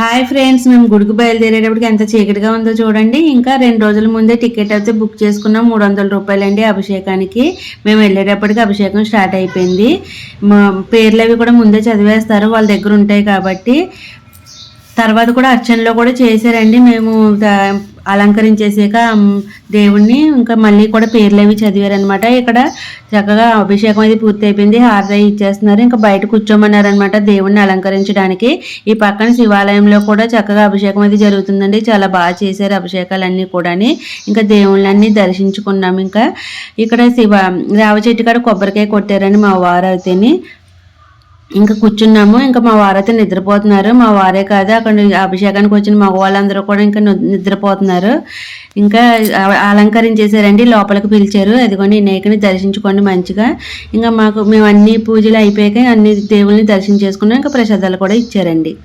Hi friends మేము గుడికి బయలుదేరేటప్పటికి ఎంత చీకటిగా ఉందో చూడండి. ఇంకా రెండు రోజుల ముందే టికెట్ అయితే బుక్ చేసుకున్నాం మూడు వందల రూపాయలండి అభిషేకానికి. మేము వెళ్ళేటప్పటికి అభిషేకం స్టార్ట్ అయిపోయింది. మా పేర్లు అవి కూడా ముందే చదివేస్తారు వాళ్ళ దగ్గర ఉంటాయి కాబట్టి. తర్వాత కూడా అర్చనలో కూడా చేశారండి. మేము అలంకరించేసాక దేవుణ్ణి ఇంకా మళ్ళీ కూడా పేర్లు అవి చదివారనమాట ఇక్కడ చక్కగా అభిషేకం అది పూర్తి అయిపోయింది హారతి ఇచ్చేస్తున్నారు. ఇంకా బయట కూర్చోమన్నారనమాట దేవుణ్ణి అలంకరించడానికి. ఈ పక్కన శివాలయంలో కూడా చక్కగా అభిషేకం అది జరుగుతుందండి. చాలా బాగా చేశారు అభిషేకాలన్నీ కూడాని. ఇంకా దేవుళ్ళన్నీ దర్శించుకున్నాం. ఇంకా ఇక్కడ శివ రావ చెట్టు కాడ కొబ్బరికాయ కొట్టారని మా వారు అయితేని. ఇంకా కూర్చున్నాము. ఇంకా మా వారైతే నిద్రపోతున్నారు. మా వారే కాదు అక్కడ అభిషేకానికి వచ్చిన మగవాళ్ళందరూ కూడా ఇంకా నిద్రపోతున్నారు. ఇంకా అ- అలంకరించేశారండి లోపలికి పిలిచారు. అదిగోండి వినాయకుని దర్శించుకోండి మంచిగా. ఇంకా మాకు మేము అన్ని పూజలు అయిపోయాక అన్ని దేవుల్ని దర్శనం చేసుకున్నాం ఇంకా ప్రసాదాలు కూడా ఇచ్చారండి.